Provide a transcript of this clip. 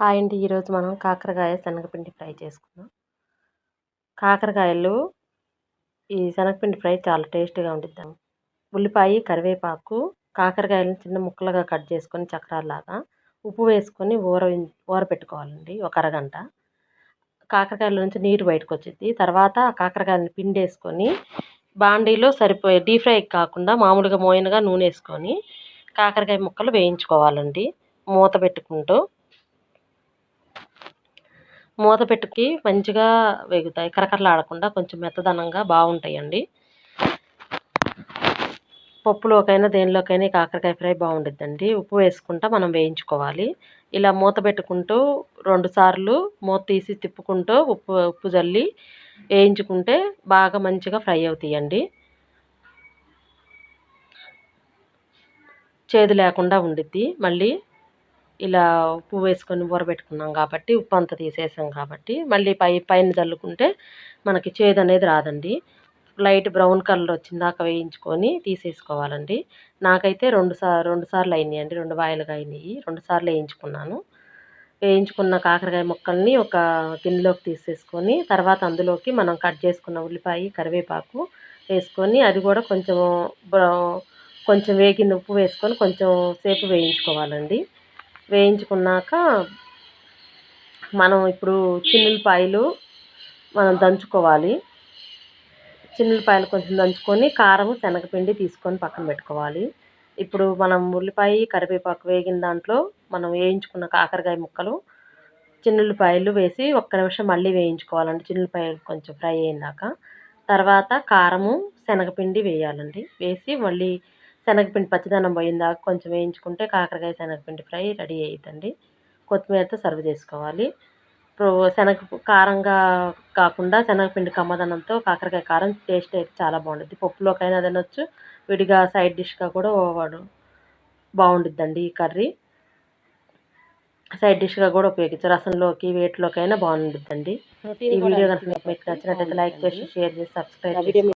Hi అండి ఈరోజు మనం కాకరకాయ శనగపిండి ఫ్రై చేసుకుందాం. కాకరకాయలు ఈ శనగపిండి ఫ్రై చాలా టేస్టీగా ఉండిద్దాం. ఉల్లిపాయ కరివేపాకు కాకరకాయలను చిన్న ముక్కలుగా కట్ చేసుకొని చక్రాల్లాగా ఉప్పు వేసుకొని ఊర ఊర పెట్టుకోవాలండి. ఒక అరగంట. కాకరకాయల నుంచి నీరు బయటకు వచ్చింది తర్వాత కాకరకాయలను పిండి వేసుకొని బాండీలో సరిపోయే డీప్ ఫ్రై కాకుండా మామూలుగా మోయినగా నూనె వేసుకొని కాకరకాయ ముక్కలు వేయించుకోవాలండి. మూత పెట్టుకుంటూ మూత పెట్టుకి మంచిగా వేగుతాయి. కరకరలాడకుండా కొంచెం మెత్తదనంగా బాగుంటాయండి. పప్పులోకైనా దేనిలోకైనా కాకరకాయ ఫ్రై బాగుండిద్దండి. ఉప్పు వేసుకుంటా మనం వేయించుకోవాలి. ఇలా మూత పెట్టుకుంటూ రెండు సార్లు మూత తీసి తిప్పుకుంటూ ఉప్పు ఉప్పు జల్లి వేయించుకుంటే బాగా మంచిగా ఫ్రై అవుతాయండి. చేదు లేకుండా ఉండిద్ది. మళ్ళీ ఇలా ఉప్పు వేసుకొని ఊరబెట్టుకున్నాం కాబట్టి ఉప్పు అంతా తీసేసాం కాబట్టి మళ్ళీ పై పైన చల్లుకుంటే మనకి చేదు అనేది రాదండి. లైట్ బ్రౌన్ కలర్ వచ్చిందాక వేయించుకొని తీసేసుకోవాలండి. నాకైతే రెండు సార్ రెండు సార్లు అయినాయి అండి రెండు వాయిలుగా అయినాయి. రెండు సార్లు వేయించుకున్నాను. వేయించుకున్న కాకరకాయ ముక్కల్ని ఒక గిన్నెలోకి తీసేసుకొని తర్వాత అందులోకి మనం కట్ చేసుకున్న ఉల్లిపాయ కరివేపాకు వేసుకొని అది కూడా కొంచెం కొంచెం వేగిన ఉప్పు వేసుకొని కొంచెం సేపు వేయించుకోవాలండి. వేయించుకున్నాక మనం ఇప్పుడు చిన్నులపాయలు మనం దంచుకోవాలి. చిన్నులపాయలు కొంచెం దంచుకొని కారం శనగపిండి తీసుకొని పక్కన పెట్టుకోవాలి. ఇప్పుడు మనం ఉల్లిపాయ కరివేపాకు వేగిన దాంట్లో మనం వేయించుకున్న కాకరకాయ ముక్కలు చిన్నులపాయలు వేసి ఒక్క నిమిషం మళ్ళీ వేయించుకోవాలండి. చిన్నులపాయలు కొంచెం ఫ్రై అయినాక. తర్వాత కారము శనగపిండి వేయాలండి. వేసి మళ్ళీ శనగపిండి పచ్చిదనం పోయిందాక కొంచెం వేయించుకుంటే కాకరకాయ శనగపిండి ఫ్రై రెడీ అయ్యిద్దండి కొత్తిమీరతో సర్వ్ చేసుకోవాలి. ఇప్పుడు శనగ కారంగా కాకుండా శనగపిండి కమ్మదనంతో కాకరకాయ కారం టేస్ట్ అయితే చాలా బాగుంటుంది పప్పులోకైనా తినొచ్చు. విడిగా సైడ్ డిష్గా కూడా వాడు బాగుండిద్దండి ఈ కర్రీ. సైడ్ డిష్గా కూడా ఉపయోగించు రసంలోకి వేటిలోకైనా బాగుండిద్దండి. ఈ వీడియో కనుక మీకు నచ్చినట్లయితే లైక్ చేసి షేర్ చేసి సబ్స్క్రైబ్ చేసి